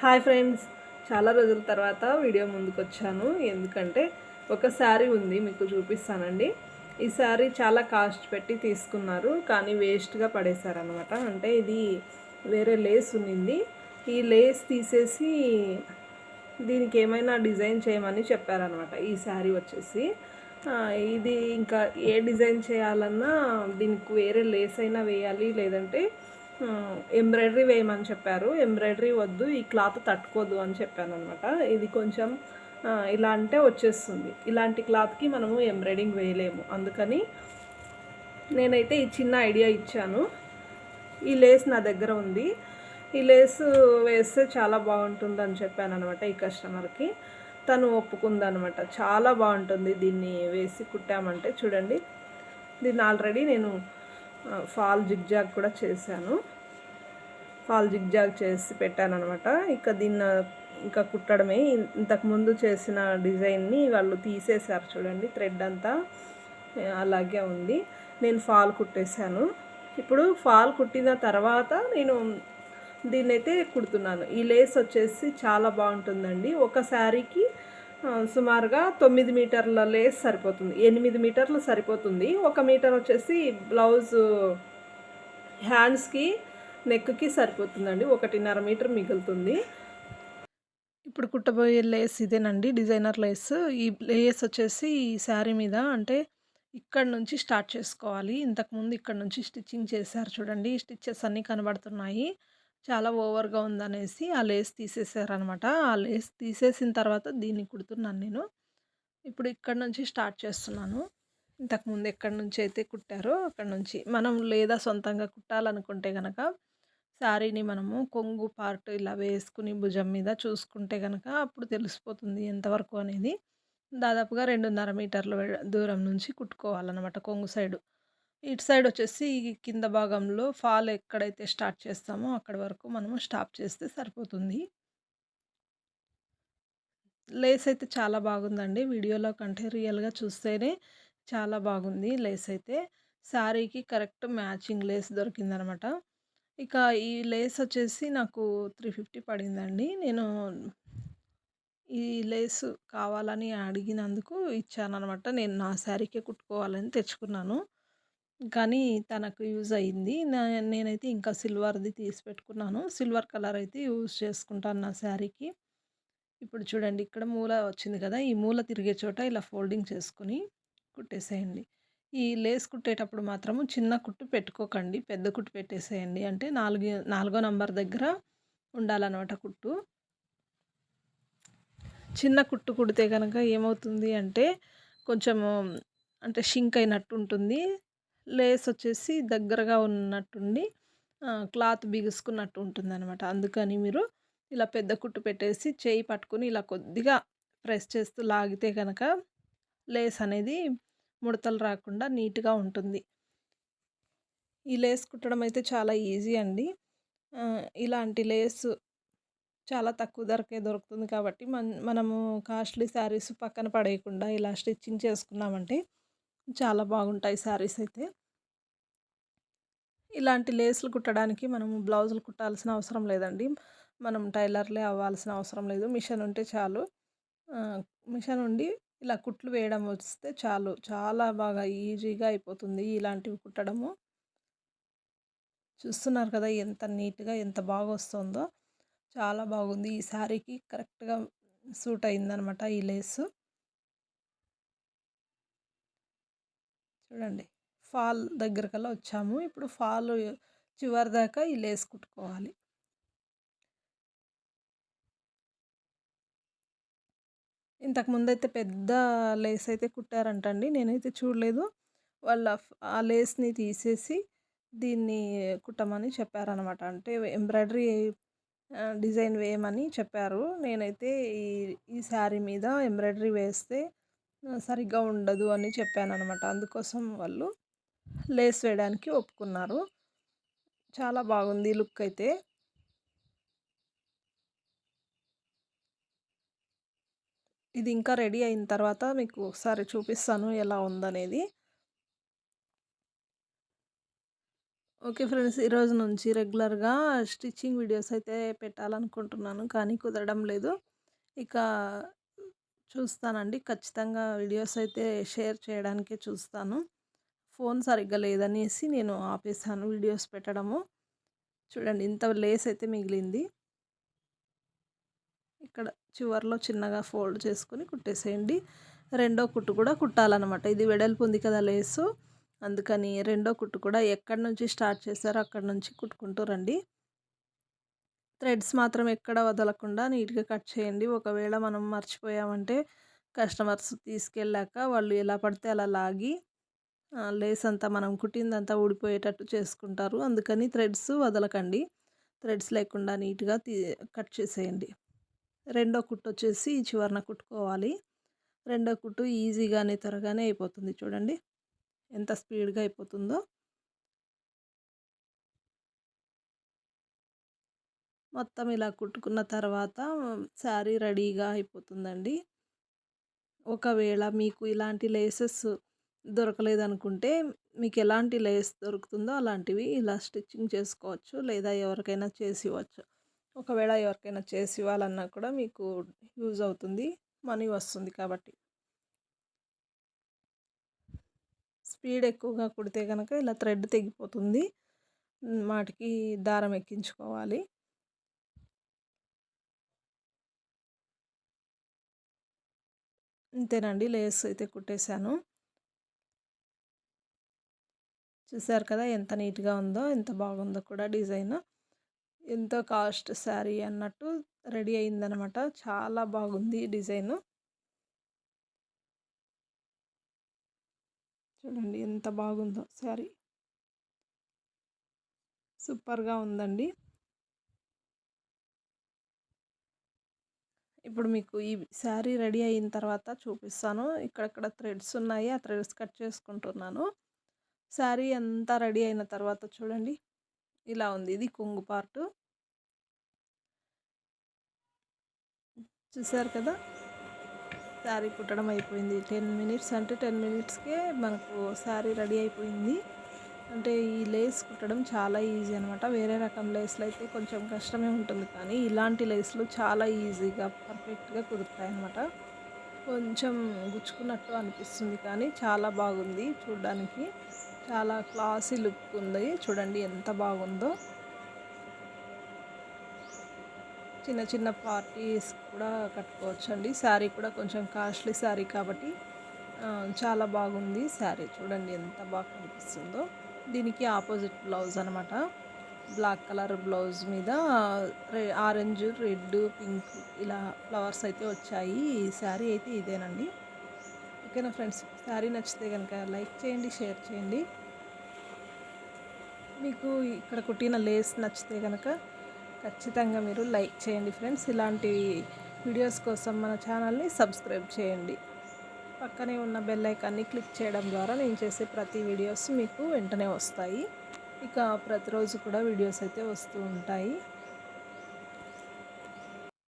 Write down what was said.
Hi friends. చాలా రోజుల తర్వాత వీడియో ముందుకు వచ్చాను ఎందుకంటే ఒక శారీ ఉంది మీకు చూపిస్తానండి. ఈ శారీ చాలా కాస్ట్ పెట్టి తీసుకున్నారు కానీ వేస్ట్గా పడేశారనమాట అంటే ఇది వేరే లేస్ ఉన్నింది. ఈ లేస్ తీసేసి దీనికి ఏమైనా డిజైన్ చేయమని చెప్పారనమాట ఈ శారీ వచ్చేసి. ఇది ఇంకా ఏ డిజైన్ చేయాలన్నా దీనికి వేరే లేస్ అయినా వేయాలి లేదంటే ఎంబ్రాయిడరీ వేయమని చెప్పారు. ఎంబ్రాయిడరీ వద్దు ఈ క్లాత్ తట్టుకోదు అని చెప్పాను అనమాట ఇది కొంచెం ఇలా అంటే వచ్చేస్తుంది. ఇలాంటి క్లాత్కి మనము ఎంబ్రాయిడింగ్ వేయలేము. అందుకని నేనైతే ఈ చిన్న ఐడియా ఇచ్చాను. ఈ లేస్ నా దగ్గర ఉంది. ఈ లేస్ వేస్తే చాలా బాగుంటుంది అని చెప్పాను అనమాట ఈ కస్టమర్కి. తను ఒప్పుకుందనమాట చాలా బాగుంటుంది దీన్ని వేసి కుట్టామంటే. చూడండి దీన్ని ఆల్రెడీ నేను ఫాల్ జిగ్జాగ్ కూడా చేశాను. ఫాల్ జిగ్జాగ్ చేసి పెట్టాను అనమాట ఇక దీన్ని ఇంకా కుట్టడమే. ఇంతకుముందు చేసిన డిజైన్ని వాళ్ళు తీసేశారు చూడండి థ్రెడ్ అంతా అలాగే ఉంది. నేను ఫాల్ కుట్టేశాను. ఇప్పుడు ఫాల్ కుట్టిన తర్వాత నేను దీన్నైతే కుడుతున్నాను. ఈ లేస్ వచ్చేసి చాలా బాగుంటుందండి. ఒక శారీకి సుమారుగా తొమ్మిది మీటర్ల లేస్ సరిపోతుంది. ఎనిమిది మీటర్లు సరిపోతుంది. ఒక మీటర్ వచ్చేసి బ్లౌజ్ హ్యాండ్స్కి నెక్కి సరిపోతుందండి. ఒకటిన్నర మీటర్ మిగులుతుంది. ఇప్పుడు కుట్టబోయే లేస్ ఇదేనండి డిజైనర్ లేస్. ఈ లేస్ వచ్చేసి ఈ శారీ మీద అంటే ఇక్కడ నుంచి స్టార్ట్ చేసుకోవాలి. ఇంతకుముందు ఇక్కడ నుంచి స్టిచ్చింగ్ చేశారు చూడండి. స్టిచ్చెస్ అన్నీ కనబడుతున్నాయి. చాలా ఓవర్గా ఉందనేసి ఆ లేస్ తీసేసారనమాట. ఆ లేస్ తీసేసిన తర్వాత దీన్ని కుడుతున్నాను నేను. ఇప్పుడు ఇక్కడ నుంచి స్టార్ట్ చేస్తున్నాను. ఇంతకుముందు ఎక్కడి నుంచి అయితే కుట్టారో అక్కడ నుంచి. మనం లేదా సొంతంగా కుట్టాలనుకుంటే కనుక శారీని మనము కొంగు పార్ట్ ఇలా వేసుకుని భుజం మీద చూసుకుంటే కనుక అప్పుడు తెలిసిపోతుంది ఎంతవరకు అనేది. దాదాపుగా రెండున్నర మీటర్ల దూరం నుంచి కుట్టుకోవాలన్నమాట కొంగు సైడు. ఇటు సైడ్ వచ్చేసి ఈ కింద భాగంలో ఫాల్ ఎక్కడైతే స్టార్ట్ చేస్తామో అక్కడ వరకు మనము స్టాప్ చేస్తే సరిపోతుంది. లేస్ అయితే చాలా బాగుందండి. వీడియోలో కంటే రియల్గా చూస్తేనే చాలా బాగుంది లేస్ అయితే. శారీకి కరెక్ట్ మ్యాచింగ్ లేస్ దొరికిందనమాట. ఇక ఈ లేస్ వచ్చేసి నాకు త్రీ ఫిఫ్టీ పడిందండి. నేను ఈ లేస్ కావాలని అడిగినందుకు ఇచ్చాననమాట. నేను నా శారీకే కుట్టుకోవాలని తెచ్చుకున్నాను. కానీ తనకు యూజ్ అయ్యింది నా- నేనైతే ఇంకా సిల్వర్ది తీసి పెట్టుకున్నాను. సిల్వర్ కలర్ అయితే యూజ్ చేసుకుంటాను నా శారీకి. ఇప్పుడు చూడండి ఇక్కడ మూల వచ్చింది కదా ఈ మూల తిరిగే చోట ఇలా ఫోల్డింగ్ చేసుకుని కుట్టేసేయండి. ఈ లేస్ కుట్టేటప్పుడు మాత్రము చిన్న కుట్టు పెట్టుకోకండి పెద్ద కుట్టు పెట్టేసేయండి. అంటే నాలుగు నాలుగో నంబర్ దగ్గర ఉండాలన్నమాట కుట్టు. చిన్న కుట్టు కుడితే కనుక ఏమవుతుంది అంటే కొంచెము అంటే షింక్ అయినట్టు ఉంటుంది. లేస్ వచ్చేసి దగ్గరగా ఉన్నట్టుండి క్లాత్ బిగుసుకున్నట్టు ఉంటుంది అనమాట అందుకని మీరు ఇలా పెద్ద కుట్టు పెట్టేసి చేయి పట్టుకుని ఇలా కొద్దిగా ప్రెస్ చేస్తూ లాగితే కనుక లేస్ అనేది ముడతలు రాకుండా నీట్గా ఉంటుంది. ఈ లేస్ కుట్టడం అయితే చాలా ఈజీ అండి. ఇలాంటి లేస్ చాలా తక్కువ ధరకే దొరుకుతుంది కాబట్టి మన మనము కాస్ట్లీ శారీస్ పక్కన పడేయకుండా ఇలా స్టిచ్చింగ్ చేసుకున్నామంటే చాలా బాగుంటాయి శారీస్ అయితే. ఇలాంటి లేసులు కుట్టడానికి మనం బ్లౌజులు కుట్టాల్సిన అవసరం లేదండి. మనం టైలర్లే అవ్వాల్సిన అవసరం లేదు. మిషన్ ఉంటే చాలు. మిషన్ ఉండి ఇలా కుట్లు వేయడం వస్తే చాలు. చాలా బాగా ఈజీగా అయిపోతుంది ఇలాంటివి కుట్టడము. చూస్తున్నారు కదా ఎంత నీట్గా ఎంత బాగా వస్తుందో. చాలా బాగుంది. ఈ శారీకి కరెక్ట్గా సూట్ అయిందనమాట ఈ లేసు. చూడండి. ఫాల్ దగ్గరకల్లా వచ్చాము. ఇప్పుడు ఫాల్ చివరి దాకా ఈ లేస్ కుట్టుకోవాలి ఇంతకుముందు అయితే పెద్ద లేస్ అయితే కుట్టారంటండి. నేనైతే చూడలేదు. వాళ్ళ ఆ లేస్ని తీసేసి దీన్ని కుట్టమని చెప్పారనమాట. అంటే ఎంబ్రాయిడరీ డిజైన్ వేయమని చెప్పారు. నేనైతే ఈ ఈ శారీ మీద ఎంబ్రాయిడరీ వేస్తే సరిగ్గా ఉండదు అని చెప్పాను అనమాట అందుకోసం వాళ్ళు లేస్ వేయడానికి ఒప్పుకున్నారు. చాలా బాగుంది లుక్ అయితే. ఇది ఇంకా రెడీ అయిన తర్వాత మీకు ఒకసారి చూపిస్తాను ఎలా ఉందనేది. ఓకే ఫ్రెండ్స్ ఈరోజు నుంచి రెగ్యులర్గా స్టిచ్చింగ్ వీడియోస్ అయితే పెట్టాలనుకుంటున్నాను కానీ కుదరడం లేదు. ఇక చూస్తానండి. ఖచ్చితంగా వీడియోస్ అయితే షేర్ చేయడానికే చూస్తాను. ఫోన్ సరిగ్గా లేదనేసి నేను ఆపేసాను వీడియోస్ పెట్టడము. చూడండి ఇంత లేస్ అయితే మిగిలింది. ఇక్కడ చివరిలో చిన్నగా ఫోల్డ్ చేసుకొని కుట్టేసేయండి. రెండో కుట్టు కూడా కుట్టాలన్నమాట. ఇది వెడల్పు ఉంది కదా లేసు. అందుకని రెండో కుట్టు కూడా ఎక్కడి నుంచి స్టార్ట్ చేశారో అక్కడి నుంచి కుట్టుకుంటూ రండి. థ్రెడ్స్ మాత్రం ఎక్కడ వదలకుండా నీట్గా కట్ చేయండి. ఒకవేళ మనం మర్చిపోయామంటే కస్టమర్స్ తీసుకెళ్ళాక వాళ్ళు ఎలా పడితే అలా లాగి లేస్ అంతా మనం కుట్టిందంతా ఊడిపోయేటట్టు చేసుకుంటారు. అందుకని థ్రెడ్స్ వదలకండి. థ్రెడ్స్ లేకుండా నీట్గా తీ కట్ చేసేయండి. రెండో కుట్టు వచ్చేసి చివరన కుట్టుకోవాలి. రెండో కుట్టు ఈజీగానే త్వరగానే అయిపోతుంది చూడండి. ఎంత స్పీడ్గా అయిపోతుందో. మొత్తం ఇలా కుట్టుకున్న తర్వాత శారీ రెడీగా అయిపోతుందండి. ఒకవేళ మీకు ఇలాంటి లేసెస్ దొరకలేదనుకుంటే మీకు ఎలాంటి లేస్ దొరుకుతుందో అలాంటివి ఇలా స్టిచ్చింగ్ చేసుకోవచ్చు లేదా ఎవరికైనా చేసి ఇవ్వచ్చు ఒకవేళ ఎవరికైనా చేసి ఇవ్వాలన్నా కూడా మీకు యూజ్ అవుతుంది మనీ వస్తుంది కాబట్టి. స్పీడ్ ఎక్కువగా కుడితే కనుక ఇలా థ్రెడ్ తెగిపోతుంది. వాటికి దారం ఎక్కించుకోవాలి. అంతేనండి లేయర్స్ అయితే కుట్టేశాను. చూసారు కదా! ఎంత నీట్గా ఉందో ఎంత బాగుందో కూడా డిజైన్. ఎంతో కాస్ట్ శారీ అన్నట్టు రెడీ అయిందనమాట. చాలా బాగుంది డిజైన్. చూడండి ఎంత బాగుందో శారీ. సూపర్గా ఉందండి. ఇప్పుడు మీకు ఈ శారీ రెడీ అయిన తర్వాత చూపిస్తాను. ఇక్కడక్కడ థ్రెడ్స్ ఉన్నాయి. ఆ థ్రెడ్స్ కట్ చేసుకుంటున్నాను. శారీ అంతా రెడీ అయిన తర్వాత చూడండి. ఇలా ఉంది. ఇది కొంగు పార్టు. చూసారు కదా? శారీ కుట్టడం అయిపోయింది. టెన్ మినిట్స్ అంటే టెన్ మినిట్స్కే మనకు శారీ రెడీ అయిపోయింది. అంటే ఈ లేస్ కుట్టడం చాలా ఈజీ అనమాట వేరే రకం లేస్లు అయితే కొంచెం కష్టమే ఉంటుంది కానీ ఇలాంటి లేస్లు చాలా ఈజీగా పర్ఫెక్ట్గా కుదురుతాయి అనమాట కొంచెం గుచ్చుకున్నట్టు అనిపిస్తుంది కానీ చాలా బాగుంది చూడడానికి. చాలా క్లాసీ లుక్ ఉంది. చూడండి ఎంత బాగుందో. చిన్న చిన్న పార్టీస్ కూడా కట్టుకోవచ్చు అండి శారీ కూడా కొంచెం కాస్ట్లీ శారీ కాబట్టి చాలా బాగుంది శారీ. చూడండి ఎంత బాగా కనిపిస్తుందో. దీనికి ఆపోజిట్ బ్లౌజ్ అనమాట బ్లాక్ కలర్ బ్లౌజ్ మీద ఆరెంజ్ రెడ్ పింక్ ఇలా ఫ్లవర్స్ అయితే వచ్చాయి. ఈ శారీ అయితే ఇదేనండి. ఓకేనా ఫ్రెండ్స్? శారీ నచ్చితే కనుక లైక్ చేయండి షేర్ చేయండి. మీకు ఇక్కడ కుట్టిన లేస్ నచ్చితే కనుక ఖచ్చితంగా మీరు లైక్ చేయండి ఫ్రెండ్స్. ఇలాంటి వీడియోస్ కోసం మన ఛానల్ని సబ్స్క్రైబ్ చేయండి. పక్కనే ఉన్న బెల్ ఐకాన్ని క్లిక్ చేయడం ద్వారా నేను చేసే ప్రతి వీడియోస్ మీకు వెంటనే వస్తాయి. ఇక ప్రతిరోజు కూడా వీడియోస్ అయితే వస్తూ ఉంటాయి.